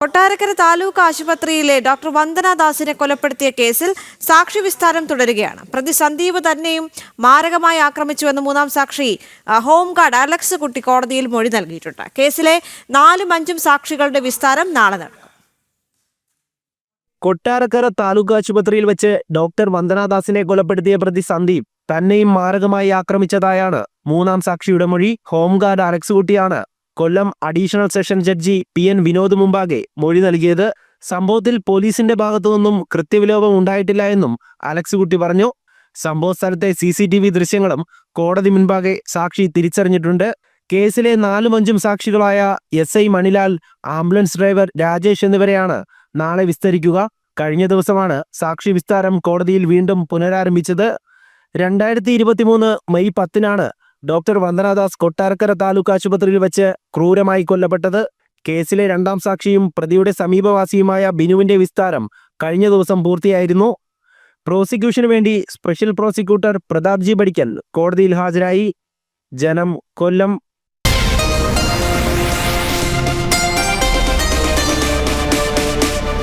കൊട്ടാരക്കര താലൂക്ക് ആശുപത്രിയിലെ ഡോക്ടർ വന്ദന ദാസിനെ കൊലപ്പെടുത്തിയ കേസിൽ സാക്ഷി വിസ്താരം തുടരുകയാണ്. പ്രതി സന്ദീപ് തന്നെയും മാരകമായി ആക്രമിച്ചുവെന്ന് മൂന്നാം സാക്ഷി ഹോം ഗാർഡ് അലക്സ് കുട്ടി കോടതിയിൽ മൊഴി നൽകിയിട്ടുണ്ട്. കേസിലെ നാലും അഞ്ചും സാക്ഷികളുടെ വിസ്താരം നാളെ നടക്കും. കൊട്ടാരക്കര താലൂക്ക് ആശുപത്രിയിൽ വെച്ച് ഡോക്ടർ വന്ദനാദാസിനെ കൊലപ്പെടുത്തിയ പ്രതി സന്ദീപ് തന്നെയും മാരകമായി ആക്രമിച്ചതായാണ് മൂന്നാം സാക്ഷിയുടെ മൊഴി ഹോംഗാർഡ് അലക്സ് കുട്ടിയാണ് Kollam additional session judge P N Vinod മുമ്പാകെ മൊഴി നൽകിയത് സംഭവത്തിൽ പോലീസിന്റെ ഭാഗത്തു നിന്നും കൃത്യവിലോപം ഉണ്ടായിട്ടില്ല എന്നും അലക്സ് കുട്ടി പറഞ്ഞു. സംഭവ സ്ഥലത്തെ സി സി ടി വി ദൃശ്യങ്ങളും കോടതി മുൻപാകെ സാക്ഷി തിരിച്ചറിഞ്ഞിട്ടുണ്ട്. കേസിലെ നാലും അഞ്ചും സാക്ഷികളായ S I Manilal ambulance driver Rajesh എന്നിവരെയാണ് നാളെ വിസ്തരിക്കുക. കഴിഞ്ഞ ദിവസമാണ് സാക്ഷി വിസ്താരം കോടതിയിൽ വീണ്ടും പുനരാരംഭിച്ചത്. രണ്ടായിരത്തി മെയ് പത്തിനാണ് ഡോക്ടർ വന്ദനാദാസ് കൊട്ടാരക്കര താലൂക്ക് ആശുപത്രിയിൽ വെച്ച് ക്രൂരമായി കൊല്ലപ്പെട്ടത് കേസിലെ രണ്ടാം സാക്ഷിയും പ്രതിയുടെ സമീപവാസിയുമായ ബിനുവിന്റെ വിസ്താരം കഴിഞ്ഞ ദിവസം പൂർത്തിയായിരുന്നു. പ്രോസിക്യൂഷന് വേണ്ടി സ്പെഷ്യൽ പ്രോസിക്യൂട്ടർ പ്രതാപ്ജി പഠിക്കൽ കോടതിയിൽ ഹാജരായി. ജനം കൊല്ലം